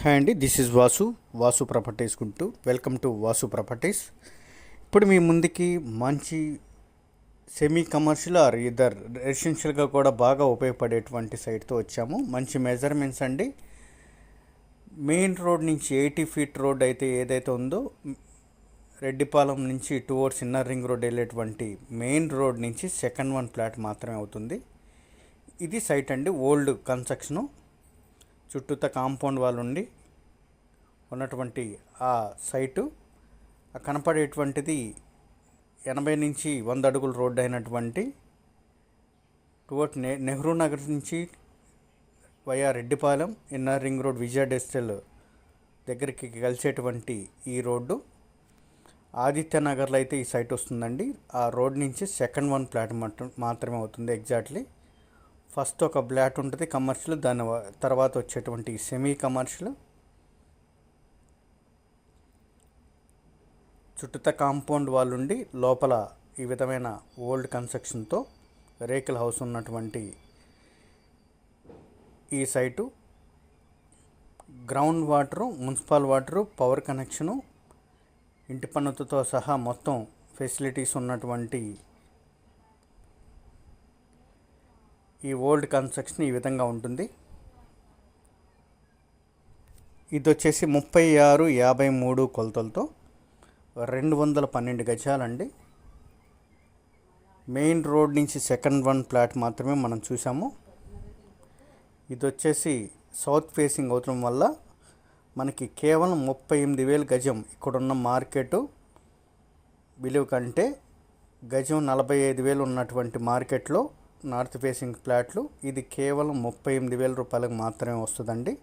Hi అండి this is Vasu Vasu properties Guntur. Welcome to Vasu properties ఇప్పుడు మీ ముందుకి మంచి సెమీ కమర్షియల్ ఆర్ ఇదర్ రెసిడెన్షియల్గా కూడా బాగా ఉపయోగపడేటువంటి సైట్తో వచ్చాము. మంచి మెజర్మెంట్స్ అండి. మెయిన్ రోడ్ నుంచి ఎయిటీ ఫీట్ రోడ్ అయితే ఏదైతే ఉందో రెడ్డిపాలెం నుంచి టువర్డ్స్ ఇన్నర్ రింగ్ రోడ్ వెళ్ళేటువంటి మెయిన్ రోడ్ నుంచి సెకండ్ వన్ ఫ్లాట్ మాత్రమే అవుతుంది. ఇది సైట్ అండి ఓల్డ్ కన్స్ట్రక్షను చుట్టూత కాంపౌండ్ వాళ్ళు ఉండి ఉన్నటువంటి ఆ సైటు కనపడేటువంటిది ఎనభై నుంచి వంద అడుగుల రోడ్డు అయినటువంటి టువర్డ్ నె నెహ్రూ నగర్ నుంచి via Reddipalem inner ring road Vijaya డెస్టల్ దగ్గరికి కలిసేటువంటి ఈ రోడ్డు. ఆదిత్య నగర్లో అయితే ఈ సైట్ వస్తుందండి. ఆ రోడ్ నుంచి సెకండ్ వన్ ప్లాట్ మాత్రమే అవుతుంది ఎగ్జాక్ట్లీ. ఫస్ట్ ఒక బ్లాట్ ఉంటుంది కమర్షియల్ దాని తర్వాత వచ్చేటువంటి సెమీ కమర్షియల్. చుట్టూత కాంపౌండ్ వాళ్ళు ఉండి లోపల ఈ విధమైన ఓల్డ్ కన్స్ట్రక్షన్తో రేకుల హౌస్ ఉన్నటువంటి ఈ site ground water municipal water power connection ఇంటి పన్నుతో సహా మొత్తం ఫెసిలిటీస్ ఉన్నటువంటి ఈ ఓల్డ్ కన్స్ట్రక్షన్ ఈ విధంగా ఉంటుంది. ఇది వచ్చేసి ముప్పై ఆరు యాభై మూడు కొలతలతో రెండు వందల పన్నెండు గజాలండి. మెయిన్ రోడ్ నుంచి సెకండ్ వన్ ప్లాట్ మాత్రమే మనం చూసాము ఇది వచ్చేసి సౌత్ ఫేసింగ్ అవటం వల్ల మనకి కేవలం ముప్పై ఎనిమిది వేలు గజం ఇక్కడున్న మార్కెట్ విలువ కంటే గజం నలభై ఐదు వేలు ఉన్నటువంటి మార్కెట్లో నార్త్ ఫేసింగ్ ఫ్లాట్లు. ఇది కేవలం ముప్పై ఎనిమిది వేల రూపాయలకు మాత్రమే వస్తుందండి.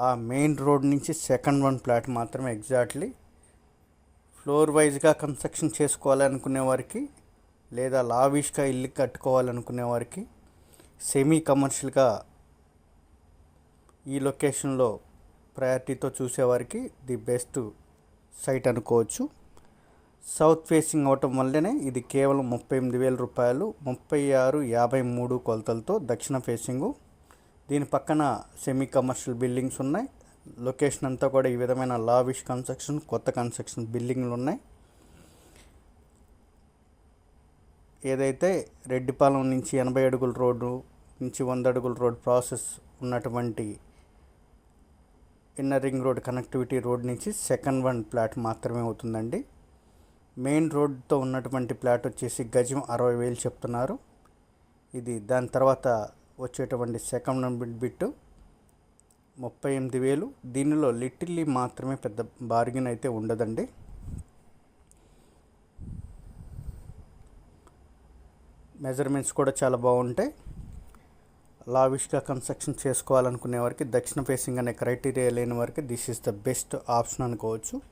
ఆ మెయిన్ రోడ్ నుంచి సెకండ్ వన్ ఫ్లాట్ మాత్రమే ఎగ్జాక్ట్లీ. ఫ్లోర్ వైజ్గా కన్స్ట్రక్షన్ చేసుకోవాలనుకునే వారికి లేదా లావిష్గా ఇల్లు కట్టుకోవాలనుకునే వారికి సెమీ కమర్షియల్గా ఈ లొకేషన్లో ప్రయారిటీతో చూసేవారికి ది బెస్ట్ సైట్ అనుకోవచ్చు. సౌత్ ఫేసింగ్ అవటం వల్లనే ఇది కేవలం ముప్పై ఎనిమిది వేల రూపాయలు ముప్పై ఆరు యాభై మూడు కొలతలతో దక్షిణ ఫేసింగు. దీని పక్కన సెమీ కమర్షియల్ బిల్డింగ్స్ ఉన్నాయి. లొకేషన్ అంతా కూడా ఈ విధమైన లావిష్ కన్స్ట్రక్షన్ కొత్త కన్స్ట్రక్షన్ బిల్డింగ్లు ఉన్నాయి. ఏదైతే రెడ్డిపాలెం నుంచి ఎనభై అడుగుల రోడ్డు నుంచి వంద అడుగుల రోడ్ ప్రాసెస్ ఉన్నటువంటి inner ring road connectivity road నుంచి సెకండ్ వన్ ప్లాట్ మాత్రమే అవుతుందండి. మెయిన్ రోడ్తో ఉన్నటువంటి ప్లాట్ వచ్చేసి గజం అరవై వేలు చెప్తున్నారు. ఇది దాని తర్వాత వచ్చేటువంటి సెకండ్ బిట్ బిట్టు ముప్పై ఎనిమిది వేలు. దీనిలో లిటిల్లీ మాత్రమే పెద్ద బార్గెన్ అయితే ఉండదండి. మెజర్మెంట్స్ కూడా చాలా బాగుంటాయి. లావిష్గా కన్స్ట్రక్షన్ చేసుకోవాలనుకునే వారికి దక్షిణ ఫేసింగ్ అనే క్రైటీరియా లేని వారికి this is the best option అనుకోవచ్చు.